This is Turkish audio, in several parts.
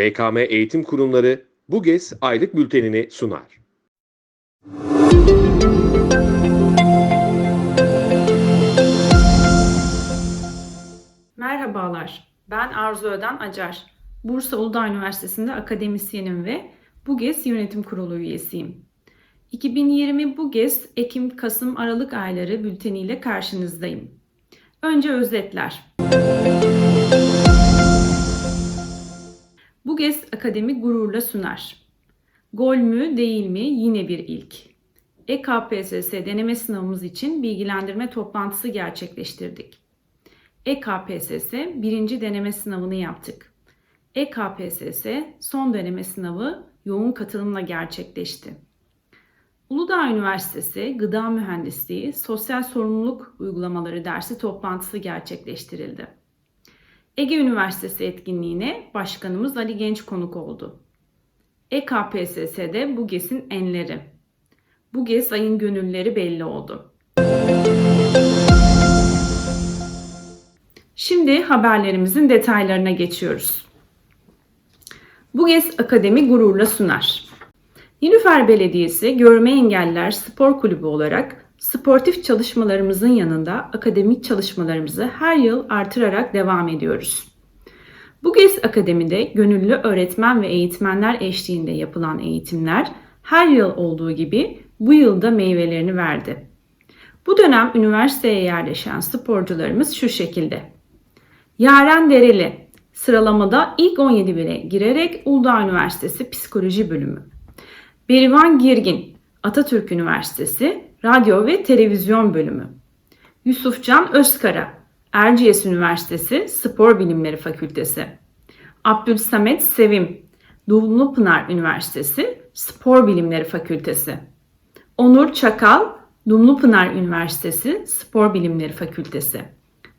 FKM Eğitim Kurumları BUGES aylık bültenini sunar. Merhabalar, ben Arzu Öden Acar. Bursa Uludağ Üniversitesi'nde akademisyenim ve BUGES Yönetim Kurulu üyesiyim. 2020 BUGES Ekim, Kasım, Aralık ayları bülteniyle karşınızdayım. Önce özetler. BUGES Akademi gururla sunar. Gol mü değil mi yine bir ilk. EKPSS deneme sınavımız için bilgilendirme toplantısı gerçekleştirdik. EKPSS birinci deneme sınavını yaptık. EKPSS son deneme sınavı yoğun katılımla gerçekleşti. Uludağ Üniversitesi Gıda Mühendisliği Sosyal Sorumluluk Uygulamaları dersi toplantısı gerçekleştirildi. Ege Üniversitesi etkinliğine başkanımız Ali Genç konuk oldu. EKPSS'de BUGES'in enleri. BUGES ayın gönülleri belli oldu. Şimdi haberlerimizin detaylarına geçiyoruz. BUGES Akademi gururla sunar. Nilüfer Belediyesi Görme Engelliler Spor Kulübü olarak sportif çalışmalarımızın yanında akademik çalışmalarımızı her yıl artırarak devam ediyoruz. BUGES Akademi'de gönüllü öğretmen ve eğitmenler eşliğinde yapılan eğitimler her yıl olduğu gibi bu yılda meyvelerini verdi. Bu dönem üniversiteye yerleşen sporcularımız şu şekilde. Yaren Dereli sıralamada ilk 17 bire girerek Uludağ Üniversitesi Psikoloji Bölümü. Berivan Girgin Atatürk Üniversitesi Radyo ve Televizyon Bölümü. Yusufcan Özkara Erciyes Üniversitesi Spor Bilimleri Fakültesi. Abdülsamet Sevim Dumlupınar Üniversitesi Spor Bilimleri Fakültesi. Onur Çakal Dumlupınar Üniversitesi Spor Bilimleri Fakültesi.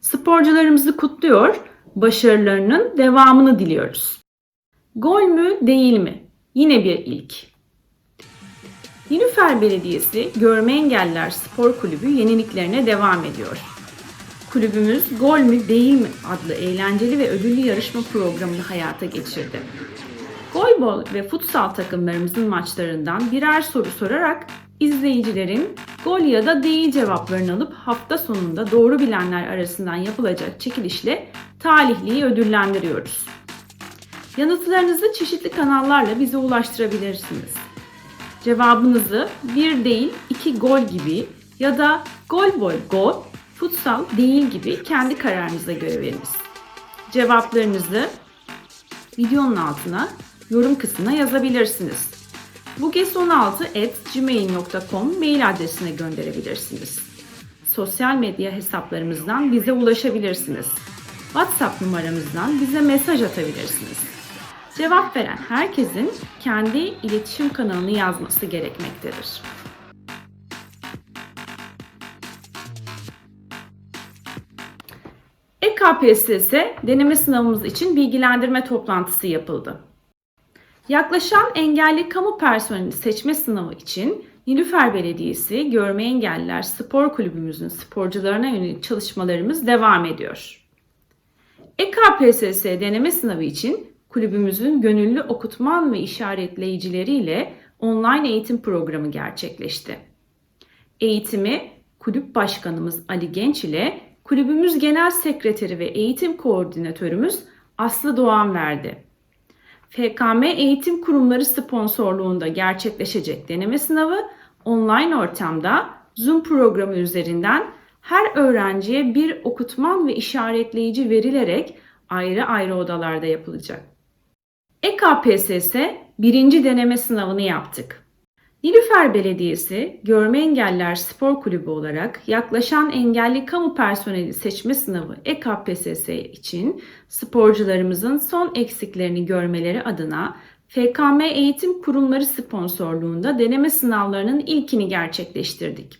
Sporcularımızı kutluyor, başarılarının devamını diliyoruz. Gol mü değil mi? Yine bir ilk. Nilüfer Belediyesi Görme Engelliler Spor Kulübü yeniliklerine devam ediyor. Kulübümüz Gol mü değil mi adlı eğlenceli ve ödüllü yarışma programını hayata geçirdi. Golbol ve futsal takımlarımızın maçlarından birer soru sorarak izleyicilerin gol ya da değil cevaplarını alıp hafta sonunda doğru bilenler arasından yapılacak çekilişle talihliyi ödüllendiriyoruz. Yanıtlarınızı çeşitli kanallarla bize ulaştırabilirsiniz. Cevabınızı bir değil iki gol gibi ya da gol boy gol, futsal değil gibi kendi kararınıza göre veriniz. Cevaplarınızı videonun altına yorum kısmına yazabilirsiniz. buges16.gmail.com mail adresine gönderebilirsiniz. Sosyal medya hesaplarımızdan bize ulaşabilirsiniz. WhatsApp numaramızdan bize mesaj atabilirsiniz. Cevap veren herkesin kendi iletişim kanalını yazması gerekmektedir. EKPSS deneme sınavımız için bilgilendirme toplantısı yapıldı. Yaklaşan engelli kamu personeli seçme sınavı için Nilüfer Belediyesi Görme Engelliler Spor Kulübümüzün sporcularına yönelik çalışmalarımız devam ediyor. EKPSS deneme sınavı için kulübümüzün gönüllü okutman ve işaretleyicileriyle online eğitim programı gerçekleşti. Eğitimi kulüp başkanımız Ali Genç ile kulübümüz genel sekreteri ve eğitim koordinatörümüz Aslı Doğan verdi. FKM Eğitim Kurumları sponsorluğunda gerçekleşecek deneme sınavı online ortamda Zoom programı üzerinden her öğrenciye bir okutman ve işaretleyici verilerek ayrı ayrı odalarda yapılacak. EKPSS birinci deneme sınavını yaptık. Nilüfer Belediyesi Görme Engelliler Spor Kulübü olarak yaklaşan engelli kamu personeli seçme sınavı EKPSS için sporcularımızın son eksiklerini görmeleri adına FKM Eğitim Kurumları sponsorluğunda deneme sınavlarının ilkini gerçekleştirdik.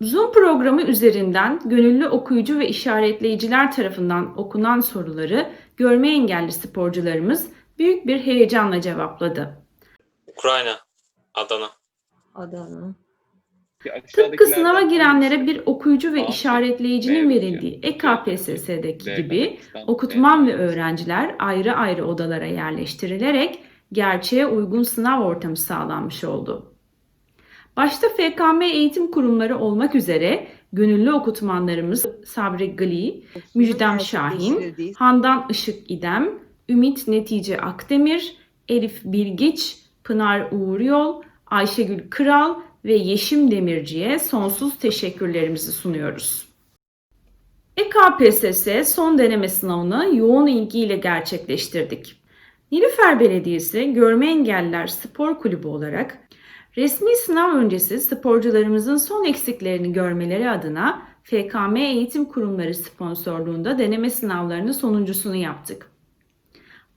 Zoom programı üzerinden gönüllü okuyucu ve işaretleyiciler tarafından okunan soruları görme engelli sporcularımız büyük bir heyecanla cevapladı. Ukrayna, Adana. Adana. Tıpkı sınava girenlere bir okuyucu ve işaretleyicinin verildiği EKPSS'deki gibi okutman ve öğrenciler ayrı ayrı odalara yerleştirilerek gerçeğe uygun sınav ortamı sağlanmış oldu. Başta FKM eğitim kurumları olmak üzere gönüllü okutmanlarımız Sabri Gli, Müjdem Şahin, Handan Işık İdem, Ümit Netice Akdemir, Elif Bilgiç, Pınar Uğuryol, Ayşegül Kral ve Yeşim Demirci'ye sonsuz teşekkürlerimizi sunuyoruz. EKPSS son deneme sınavını yoğun ilgiyle gerçekleştirdik. Nilüfer Belediyesi Görme Engelliler Spor Kulübü olarak resmi sınav öncesi sporcularımızın son eksiklerini görmeleri adına FKM Eğitim Kurumları sponsorluğunda deneme sınavlarının sonuncusunu yaptık.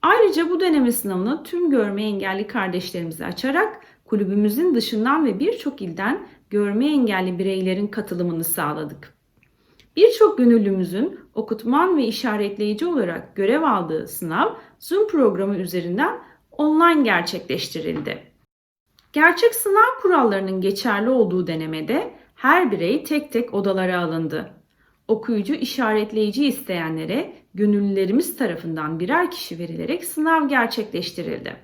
Ayrıca bu deneme sınavını tüm görme engelli kardeşlerimize açarak kulübümüzün dışından ve birçok ilden görme engelli bireylerin katılımını sağladık. Birçok gönüllümüzün okutman ve işaretleyici olarak görev aldığı sınav Zoom programı üzerinden online gerçekleştirildi. Gerçek sınav kurallarının geçerli olduğu denemede her birey tek tek odalara alındı. Okuyucu işaretleyici isteyenlere gönüllülerimiz tarafından birer kişi verilerek sınav gerçekleştirildi.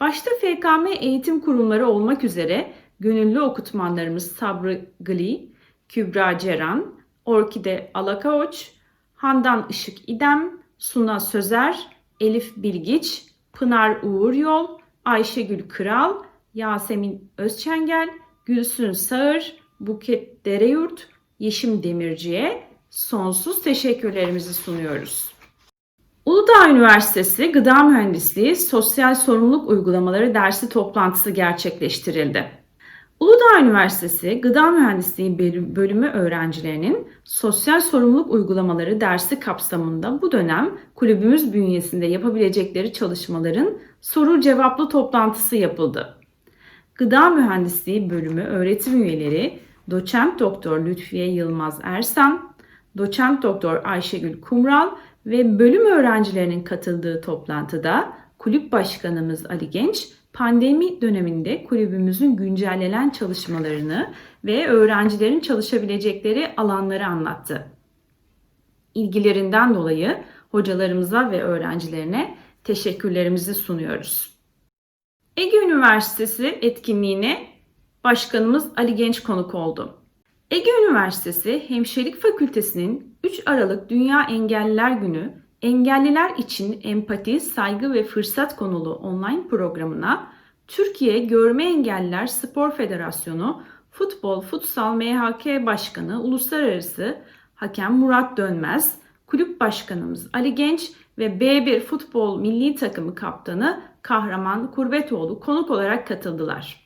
Başta FKM eğitim kurumları olmak üzere gönüllü okutmanlarımız Sabri Gli, Kübra Ceran, Orkide Alakaoç, Handan Işık İdem, Suna Sözer, Elif Bilgiç, Pınar Uğur Yol, Ayşegül Kral, Yasemin Özçengel, Gülsün Sağır, Buket Dereyurt, Yeşim Demirci'ye sonsuz teşekkürlerimizi sunuyoruz. Uludağ Üniversitesi Gıda Mühendisliği Sosyal Sorumluluk Uygulamaları dersi toplantısı gerçekleştirildi. Uludağ Üniversitesi Gıda Mühendisliği bölüm- bölümü öğrencilerinin sosyal sorumluluk uygulamaları dersi kapsamında bu dönem kulübümüz bünyesinde yapabilecekleri çalışmaların soru cevaplı toplantısı yapıldı. Gıda Mühendisliği bölümü öğretim üyeleri Doçent Doktor Lütfiye Yılmaz Ersan, Doçent Doktor Ayşegül Kumral ve bölüm öğrencilerinin katıldığı toplantıda kulüp başkanımız Ali Genç pandemi döneminde kulübümüzün güncellenen çalışmalarını ve öğrencilerin çalışabilecekleri alanları anlattı. İlgilerinden dolayı hocalarımıza ve öğrencilerine teşekkürlerimizi sunuyoruz. Ege Üniversitesi etkinliğine başkanımız Ali Genç konuk oldu. Ege Üniversitesi Hemşirelik Fakültesi'nin 3 Aralık Dünya Engelliler Günü Engelliler için Empati, Saygı ve Fırsat konulu online programına Türkiye Görme Engelliler Spor Federasyonu Futbol Futsal MHK Başkanı Uluslararası Hakem Murat Dönmez, Kulüp Başkanımız Ali Genç ve B1 Futbol Milli Takımı Kaptanı Kahraman Kurbetoğlu konuk olarak katıldılar.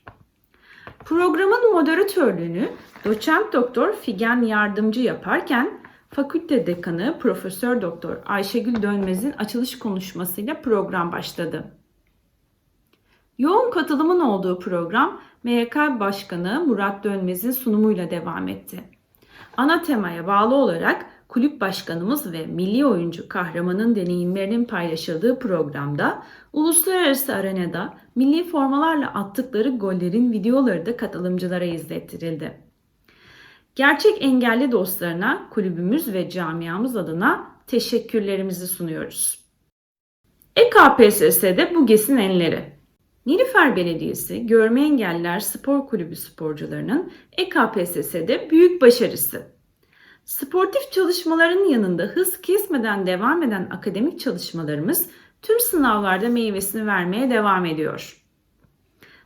Programın moderatörlüğünü doçent doktor Figen Yardımcı yaparken fakülte dekanı Profesör Doktor Ayşegül Dönmez'in açılış konuşmasıyla program başladı. Yoğun katılımın olduğu program MYK Başkanı Murat Dönmez'in sunumuyla devam etti. Ana temaya bağlı olarak kulüp başkanımız ve milli oyuncu kahramanın deneyimlerinin paylaşıldığı programda uluslararası arenada milli formalarla attıkları gollerin videoları da katılımcılara izlettirildi. Gerçek engelli dostlarına kulübümüz ve camiamız adına teşekkürlerimizi sunuyoruz. EKPSS'de bu GES'in enleri. Nilüfer Belediyesi Görme Engelliler Spor Kulübü sporcularının EKPSS'de büyük başarısı. Sportif çalışmaların yanında hız kesmeden devam eden akademik çalışmalarımız tüm sınavlarda meyvesini vermeye devam ediyor.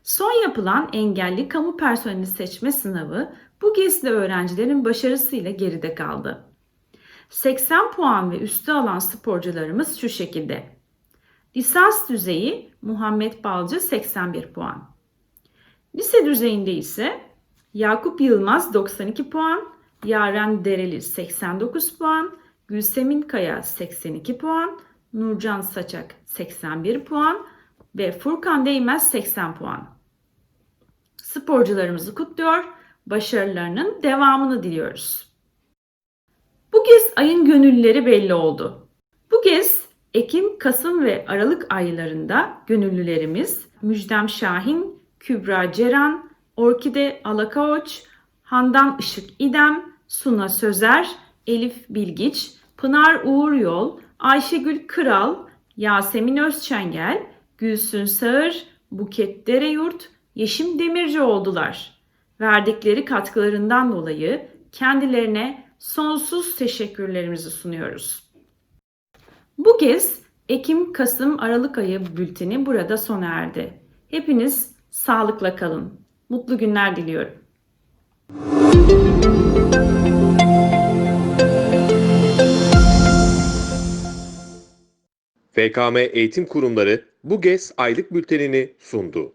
Son yapılan engelli kamu personeli seçme sınavı bu GES'li öğrencilerin başarısıyla geride kaldı. 80 puan ve üstü alan sporcularımız şu şekilde. Lisans düzeyi Muhammed Balcı 81 puan. Lise düzeyinde ise Yakup Yılmaz 92 puan, Yaren Dereli 89 puan, Gülsemin Kaya 82 puan, Nurcan Saçak 81 puan ve Furkan Değmez 80 puan. Sporcularımızı kutluyor, başarılarının devamını diliyoruz. Bu gez ayın gönüllüleri belli oldu. Bu gez Ekim, Kasım ve Aralık aylarında gönüllülerimiz Müjdem Şahin, Kübra Ceran, Orkide Alakaoç, Handan Işık İdem, Suna Sözer, Elif Bilgiç, Pınar Uğur Yol, Ayşegül Kral, Yasemin Özçengel, Gülsün Sağır, Buket Dereyurt, Yeşim Demirci oldular. Verdikleri katkılarından dolayı kendilerine sonsuz teşekkürlerimizi sunuyoruz. Bu kez Ekim, Kasım, Aralık ayı bülteni burada sona erdi. Hepiniz sağlıkla kalın. Mutlu günler diliyorum. FKM Eğitim Kurumları bu GES aylık bültenini sundu.